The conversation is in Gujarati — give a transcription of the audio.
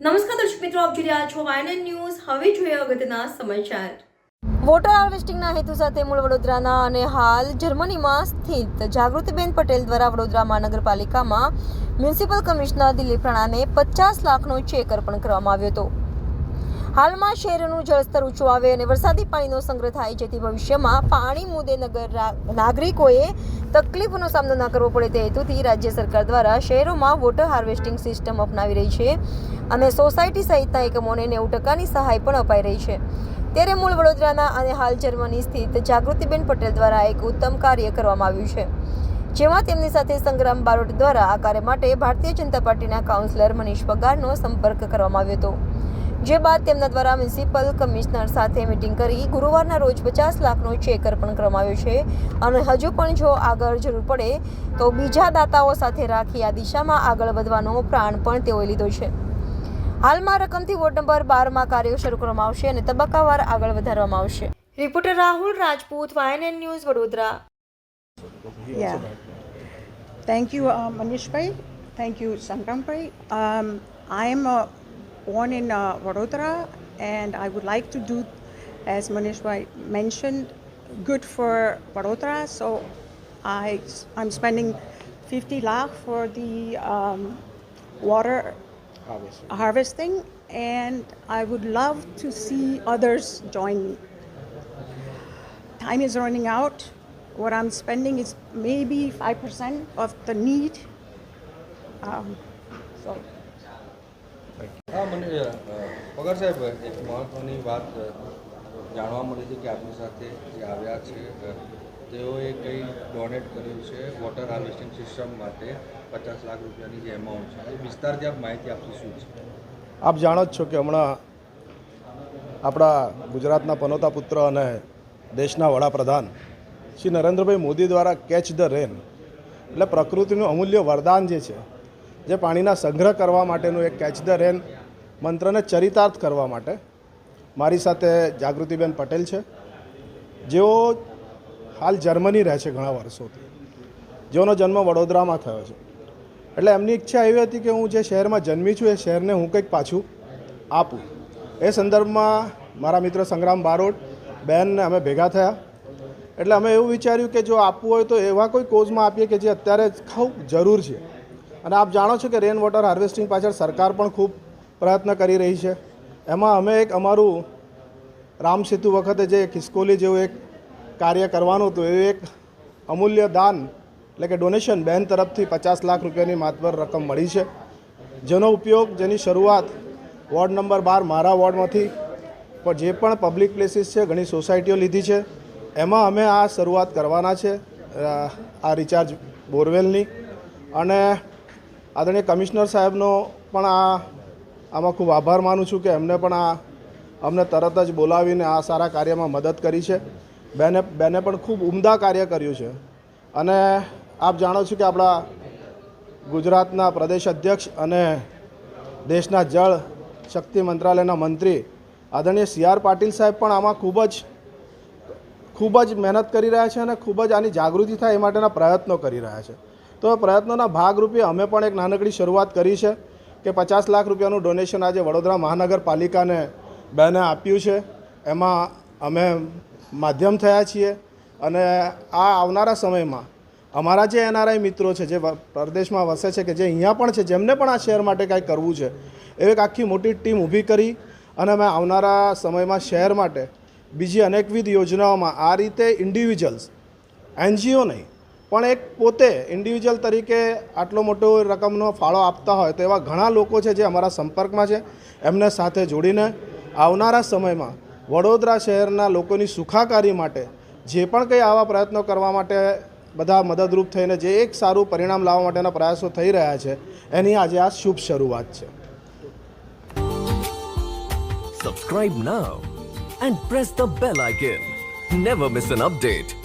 નમસ્કાર દર્શક મિત્રો, આપ જોઈ રહ્યા છો વાયનન ન્યૂઝ હવે જોઈએ અગત્યના સમાચાર. વોટર હાર્વેસ્ટિંગના હેતુ સાથે મૂળ વડોદરાના અને હાલ જર્મનીમાં સ્થિત જાગૃતિબેન પટેલ દ્વારા વડોદરા મહાનગરપાલિકામાં મ્યુનિસિપલ કમિશનર દિલીપ રાણાને પચાસ લાખનો ચેક અર્પણ કરવામાં આવ્યો હતો. હાલમાં શહેરનું જળસ્તર ઊંચું આવે અને વરસાદી પાણીનો સંગ્રહ થાય, જેથી ભવિષ્યમાં પાણી મુદ્દે નગર નાગરિકોએ તકલીફોનો સામનો ન કરવો પડે. તે હેતુથી રાજ્ય સરકાર દ્વારા શહેરોમાં વોટર હાર્વેસ્ટિંગ સિસ્ટમ અપનાવી રહી છે અને સોસાયટી સહિતના એકમોને નેવું ટકાની સહાય પણ અપાઈ રહી છે. ત્યારે મૂળ વડોદરાના અને હાલ જર્મની સ્થિત જાગૃતિબેન પટેલ દ્વારા એક ઉત્તમ કાર્ય કરવામાં આવ્યું છે, જેમાં તેમની સાથે સંગ્રામ બારોટ દ્વારા આ કાર્ય માટે ભારતીય જનતા પાર્ટીના કાઉન્સિલર મનીષ પગારનો સંપર્ક કરવામાં આવ્યો હતો. જે બાદ તેમના દ્વારા મ્યુનિસિપલ કમિશનર સાથે મિટિંગ કરી ગુરુવારના રોજ પચાસ લાખનો ચેક અર્પણ કરવામાં આવ્યો છે. અને હજુ પણ જો આગળ જરૂર પડે તો બીજા દાતાઓ સાથે રાખી આ દિશામાં આગળ વધવાનો પ્રાણ પણ તેઓએ લીધો છે. હાલમાં રકમથી વોર્ડ નંબર બારમાં કાર્યો શરૂ કરવામાં આવશે અને તબક્કાવાર આગળ વધારવામાં આવશે. Reporter Rahul Rajput YNN news Vadodara. Thank you Manishbhai thank you Bhai. I you, Sangram Bhai. I am born in uh, Vadodara and I would like to do, as Manishbhai mentioned, good for Vadodara. So I, I'm spending 50 lakh for the um, water harvesting and I would love to see others join me. time is running out. What I'm spending is maybe 5% of the need. Um, so, હા, મને પગાર સાહેબ, એક મહત્ત્વની વાત જાણવા મળી છે કે આપની સાથે જે આવ્યા છે તેઓએ કંઈ ડોનેટ કર્યું છે વોટર હાર્વેસ્ટિંગ સિસ્ટમ માટે પચાસ લાખ રૂપિયાની જે એમાઉન્ટ છે, એ વિસ્તારથી આપ માહિતી આપશો શું છે? આપ જાણો જ છો કે હમણાં આપણા ગુજરાતના પનોતા પુત્ર અને દેશના વડાપ્રધાન શ્રી નરેન્દ્રભાઈ મોદી દ્વારા કેચ ધ રેન એટલે પ્રકૃતિનું અમૂલ્ય વરદાન જે છે જે પાણીના સંગ્રહ કરવા માટેનું એક કેચ ધ રેન મંત્રને ચરિતાર્થ કરવા માટે મારી સાથે જાગૃતિબેન પટેલ છે. જેઓ હાલ જર્મની રહે છે ઘણા વર્ષોથી. જેઓનો જન્મ વડોદરામાં થયો છે. એટલે એમની ઈચ્છા એવી હતી કે હું જે શહેરમાં જન્મી છું એ શહેરને હું કંઈક પાછું આપું. એ સંદર્ભમાં મારા મિત્ર સંગ્રામ બારોટ બહેનને અમે ભેગા થયા. એટલે અમે એવું વિચાર્યું કે જો આપવું હોય તો એવા કોઈ કોઝમાં આપીએ કે જે અત્યારે ખૂબ જરૂર છે. અને આપ જાણો છો કે રેન વોટર હાર્વેસ્ટિંગ પાછળ સરકાર પણ ખૂબ પ્રયત્ન કરી રહી છે. એમાં અમે એક અમારું રામ સેતુ વખતે જે ખિસકોલી જેવું એક કાર્ય કરવાનું હતું એવું એક અમૂલ્ય દાન, એટલે કે ડોનેશન બેન તરફથી પચાસ લાખ રૂપિયાની માતબર રકમ મળી છે. જેનો ઉપયોગ, જેની શરૂઆત વોર્ડ નંબર બાર મારા વોર્ડમાંથી, પણ જે પણ પબ્લિક પ્લેસીસ છે, ઘણી સોસાયટીઓ લીધી છે. એમાં અમે આ શરૂઆત કરવાના છે આ રિચાર્જ બોરવેલની. અને આદરણીય કમિશનર સાહેબનો પણ આ આમાં ખૂબ આભાર માનું છું કે એમને પણ આ અમને તરત જ બોલાવીને આ સારા કાર્યમાં મદદ કરી છે. બેને બેને પણ ખૂબ ઉમદા કાર્ય કર્યું છે. અને આપ જાણો છો કે આપણા ગુજરાતના પ્રદેશ અધ્યક્ષ અને દેશના જળ શક્તિ મંત્રાલયના મંત્રી આદરણીય સી આર પાટીલ સાહેબ પણ આમાં ખૂબ જ ખૂબ જ મહેનત કરી રહ્યા છે અને ખૂબ જ આની જાગૃતિ થાય એ માટેના પ્રયત્નો કરી રહ્યા છે. તો પ્રયત્નોના ભાગરૂપે અમે પણ એક નાનકડી શરૂઆત કરી છે કે પચાસ લાખ રૂપિયાનું ડોનેશન આજે વડોદરા મહાનગરપાલિકાને બેને આપ્યું છે. એમાં અમે માધ્યમ થયા છીએ અને આ આવનારા સમયમાં અમારા જે એનઆરઆઈ મિત્રો છે, જે પ્રદેશમાં પરદેશમાં વસે છે કે જે અહીંયા પણ છે, જેમને પણ આ શહેર માટે કાંઈ કરવું છે, એવી એક આખી મોટી ટીમ ઊભી કરી અને અમે આવનારા સમયમાં શહેર માટે બીજી અનેકવિધ યોજનાઓમાં આ રીતે ઇન્ડિવિજ્યુઅલ્સ એનજીઓ નહીં પણ એક પોતે ઇન્ડિવિજ્યુઅલ તરીકે આટલો મોટો રકમનો ફાળો આપતા હોય તો એવા ઘણા લોકો છે જે અમારા સંપર્કમાં છે. એમને સાથે જોડીને આવનારા સમયમાં વડોદરા શહેરના લોકોની સુખાકારી માટે જે પણ કંઈ આવા પ્રયત્નો કરવા માટે બધા મદદરૂપ થઈને જે એક સારું પરિણામ લાવવા માટેના પ્રયાસો થઈ રહ્યા છે, એની આજે આ શુભ શરૂઆત છે. Subscribe now and press the bell icon never miss an update.